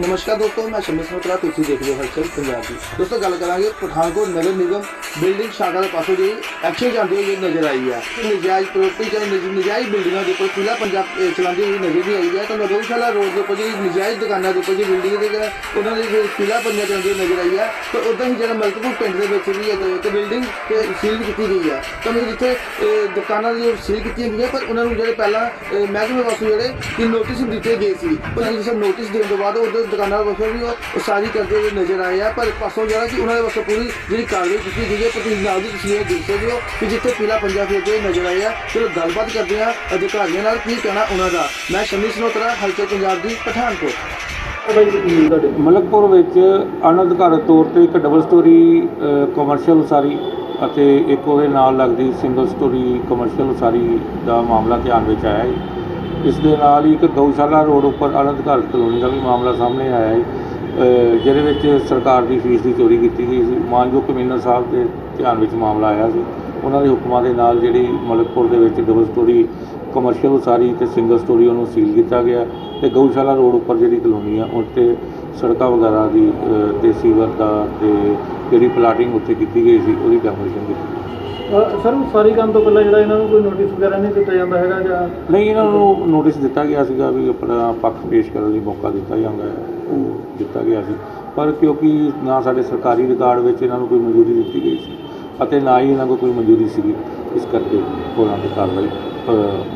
ਨਮਸਕਾਰ ਦੋਸਤੋ, ਮੈਂ ਸ਼ਮੀ ਸਮਤਰਾ ਤੁਸੀਂ ਦੇਖ ਰਹੇ ਹੋ ਹਲਚਲ ਪੰਜਾਬ ਦੀ। ਦੋਸਤੋ, ਗੱਲ ਕਰਾਂਗੇ ਪਠਾਨਕੋਟ ਨਗਰ ਨਿਗਮ ਬਿਲਡਿੰਗ ਸ਼ਾਖਾ ਦੇ ਪਾਸੋਂ ਜਿਹੜੀ ਐਕਸ਼ਨ ਜਾਂਦੀ ਹੋਈ ਨਜ਼ਰ ਆਈ ਹੈ ਕਿ ਨਜਾਇਜ਼ ਪ੍ਰੋਪਰਟੀ ਜਾਂ ਨਜਾਇਜ਼ ਬਿਲਡਿੰਗਾਂ ਦੇ ਉੱਪਰ ਪੂਰਾ ਪੰਜਾਬ ਚਲਾਉਂਦੀ ਹੋਈ ਨਜ਼ਰ ਵੀ ਆਈ ਹੈ। ਤਾਂ ਗਊਸ਼ਾਲਾ ਰੋਡ ਦੇ ਉੱਪਰ ਜਿਹੜੀ ਨਜਾਇਜ਼ ਦੁਕਾਨਾਂ ਦੇ ਉੱਪਰ ਜਿਹੜੀ ਬਿਲਡਿੰਗ ਦੇ ਜਿਹੜਾ ਉਹਨਾਂ ਦੇ ਜਿਹੜੇ ਪੂਰਾ ਪੰਜਾਬ ਚਲਾਉਂਦੀ ਹੋਈ ਨਜ਼ਰ ਆਈ ਹੈ। ਤਾਂ ਉਦਾਂ ਹੀ ਜਿਹੜਾ ਮਲਕਪੁਰ ਪਿੰਡ ਦੇ ਵਿੱਚ ਵੀ ਇੱਕ ਬਿਲਡਿੰਗ ਸੀਲ ਕੀਤੀ ਗਈ ਹੈ ਤਾਂ ਜਿੱਥੇ ਦੁਕਾਨਾਂ ਦੀ ਸੀਲ ਕੀਤੀਆਂ ਗਈਆਂ ਪਰ ਉਹਨਾਂ ਨੂੰ ਜਿਹੜੇ ਪਹਿਲਾਂ ਮਹਿਕਮੇ ਵਾਸਤੇ ਜਿਹੜੇ ਕਿ ਨੋਟਿਸ ਦਿੱਤੇ ਗਏ ਸੀ, ਪਰ ਜਿਸ ਨੋਟਿਸ ਦੇਣ ਤੋਂ ਬਾਅਦ ਉਹਦੇ ਦੁਕਾਨਾਂ ਵਾਸਤੇ ਵੀ ਉਹ ਉਸਾਰੀ ਕਰਦੇ ਹੋਏ ਨਜ਼ਰ ਆਏ ਆ, ਪਰ ਪਾਸੋਂ ਜਿਹੜਾ ਕਿ ਉਹਨਾਂ ਦੇ ਵਾਸਤੇ ਪੂਰੀ ਜਿਹੜੀ ਕਾਰਵਾਈ ਕੀਤੀ ਗਈ ਹੈ ਤੁਸੀਂ ਨਾਲ ਦੀ ਤਸਵੀਰ ਦੇਖ ਸਕਦੇ ਹੋ ਕਿ ਜਿੱਥੇ ਪੀਲਾ ਪੰਜਾ ਫਿਰਦੇ ਨਜ਼ਰ ਆਏ ਆ, ਚਲੋ ਗੱਲਬਾਤ ਕਰਦੇ ਆ ਅਧਿਕਾਰੀਆਂ ਨਾਲ ਕੀ ਕਹਿਣਾ ਉਹਨਾਂ ਦਾ। ਮੈਂ ਸ਼ਮੀ ਸਨੋਤਰਾ ਹਲਚਲ ਪੰਜਾਬ ਦੀ ਪਠਾਨਕੋਟ। ਮਲਕਪੁਰ ਵਿੱਚ ਅਨਅਧਿਕਾਰਤ ਤੌਰ ਤੇ ਇੱਕ ਡਬਲ ਸਟੋਰੀ ਕਮਰਸ਼ੀਅਲ ਉਸਾਰੀ ਅਤੇ ਇੱਕ ਉਹਦੇ ਨਾਲ ਲੱਗਦੀ ਸਿੰਗਲ ਸਟੋਰੀ ਕਮਰਸ਼ੀਅਲ ਉਸਾਰੀ ਦਾ ਮਾਮਲਾ ਧਿਆਨ ਵਿੱਚ ਆਇਆ ਹੈ। ਇਸ ਦੇ ਨਾਲ ਹੀ ਇੱਕ ਗਊਸ਼ਾਲਾ ਰੋਡ ਉੱਪਰ ਅਨਅਧਿਕਾਰਤ ਕਲੋਨੀ ਦਾ ਵੀ ਮਾਮਲਾ ਸਾਹਮਣੇ ਆਇਆ ਹੈ ਜਿਹਦੇ ਵਿੱਚ ਸਰਕਾਰ ਦੀ ਫੀਸ ਦੀ ਚੋਰੀ ਕੀਤੀ ਗਈ ਸੀ। ਮਾਨਯੋਗ ਕਮਿਸ਼ਨਰ ਸਾਹਿਬ ਦੇ ਧਿਆਨ ਵਿੱਚ ਮਾਮਲਾ ਆਇਆ ਸੀ। ਉਹਨਾਂ ਦੇ ਹੁਕਮਾਂ ਦੇ ਨਾਲ ਜਿਹੜੀ ਮਲਕਪੁਰ ਦੇ ਵਿੱਚ ਡਬਲ ਸਟੋਰੀ ਕਮਰਸ਼ੀਅਲ ਉਸਾਰੀ ਤੇ ਸਿੰਗਲ ਸਟੋਰੀ ਉਹਨੂੰ ਸੀਲ ਕੀਤਾ ਗਿਆ ਤੇ ਗਊਸ਼ਾਲਾ ਰੋਡ ਉੱਪਰ ਜਿਹੜੀ ਕਲੋਨੀ ਆ ਉੱਤੇ ਸੜਕਾਂ ਵਗੈਰਾ ਦੀ ਤੇ ਸੀਵਰ ਦਾ ਤੇ ਜਿਹੜੀ ਪਲਾਟਿੰਗ ਉੱਥੇ ਕੀਤੀ ਗਈ ਸੀ ਉਹਦੀ ਡੈਮੋਲੀਸ਼ਨ ਕੀਤੀ। ਸਰ ਸਾਰੀ ਕੰਮ ਤੋਂ ਪਹਿਲਾਂ ਜਿਹੜਾ ਇਹਨਾਂ ਨੂੰ ਕੋਈ ਨੋਟਿਸ ਵਗੈਰਾ ਨਹੀਂ ਦਿੱਤਾ ਜਾਂਦਾ ਹੈਗਾ ਜਾਂ ਨਹੀਂ ਇਹਨਾਂ ਨੂੰ ਨੋਟਿਸ ਦਿੱਤਾ ਗਿਆ ਸੀਗਾ ਵੀ ਆਪਣਾ ਪੱਖ ਪੇਸ਼ ਕਰਨ ਲਈ ਮੌਕਾ ਦਿੱਤਾ ਜਾਂਦਾ ਹੈ। ਉਹ ਦਿੱਤਾ ਗਿਆ ਸੀ। ਪਰ ਕਿਉਂਕਿ ਨਾ ਸਾਡੇ ਸਰਕਾਰੀ ਰਿਕਾਰਡ ਵਿੱਚ ਇਹਨਾਂ ਨੂੰ ਕੋਈ ਮਨਜ਼ੂਰੀ ਦਿੱਤੀ ਗਈ ਸੀ ਅਤੇ ਨਾ ਹੀ ਇਹਨਾਂ ਕੋਲ ਕੋਈ ਮਨਜ਼ੂਰੀ ਸੀਗੀ। ਇਸ ਕਰਕੇ ਉਹਨਾਂ ਦੀ ਕਾਰਵਾਈ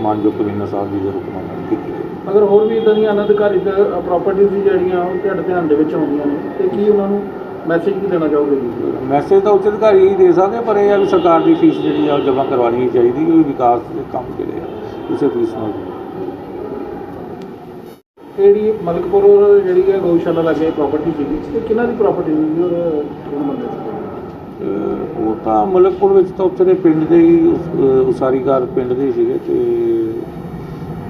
ਮਾਨਯੋਗ ਕਮਿਸ਼ਨਰ ਸਾਹਿਬ ਜੀ ਦੇ ਹੁਕਮਾਂ ਨਾਲ ਕੀਤੀ ਗਈ। ਅਗਰ ਹੋਰ ਵੀ ਇਦਾਂ ਦੀਆਂ ਅਨਧਿਕਾਰਿਤ ਪ੍ਰਾਪਰਟੀਆਂ ਜਿਹੜੀਆਂ ਉਹ ਤੁਹਾਡੇ ਧਿਆਨ ਦੇ ਵਿੱਚ ਆਉਂਦੀਆਂ ਨੇ ਤੇ ਕੀ ਉਹਨਾਂ ਨੂੰ ਮੈਸੇਜ ਕੀ ਦੇਣਾ ਚਾਹੋਗੇ ਜੀ? ਮੈਸੇਜ ਤਾਂ ਉੱਚ ਅਧਿਕਾਰੀ ਹੀ ਦੇ ਸਕਦੇ ਪਰ ਇਹ ਆ ਵੀ ਸਰਕਾਰ ਦੀ ਫੀਸ ਜਿਹੜੀ ਆ ਉਹ ਜਮ੍ਹਾਂ ਕਰਵਾਉਣੀ ਚਾਹੀਦੀ ਉਹ ਵਿਕਾਸ ਦੇ ਕੰਮ ਜਿਹੜੇ ਆ ਉਸੇ ਫੀਸ ਨਾਲ ਜਿਹੜੀ ਮਲਕਪੁਰ ਜਿਹੜੀ ਹੈ ਗਊਸ਼ਾਲਾ ਲੱਗੇ ਪ੍ਰਾਪਰਟੀ ਸੀਗੀ ਤੇ ਕਿਹਨਾਂ ਦੀ ਪ੍ਰਾਪਰਟੀ ਸੀ ਔਰ ਬੰਦੇ ਸੀ ਉਹ ਤਾਂ ਮਲਕਪੁਰ ਵਿੱਚ ਤਾਂ ਉੱਥੇ ਦੇ ਪਿੰਡ ਦੇ ਹੀ ਉਸ- ਅਹ ਉਸਾਰੀਕਾਰ ਪਿੰਡ ਦੇ ਹੀ ਸੀਗੇ ਤੇ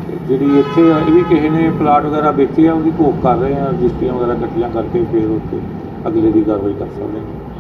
ਜਿਹੜੀ ਇੱਥੇ ਆ, ਇਹ ਵੀ ਕਿਸੇ ਨੇ ਪਲਾਟ ਵਗੈਰਾ ਵੇਚੇ ਆ ਉਹਦੀ ਘੋਖ ਕਰ ਰਹੇ ਆ ਰਜਿਸਟਰੀਆਂ ਵਗੈਰਾ ਇਕੱਠੀਆਂ ਕਰਕੇ ਫਿਰ ਉੱਥੇ ਅਗਲੇ ਦੀ ਕਾਰਵਾਈ ਕਰ ਸਕਦੇ ਨੇ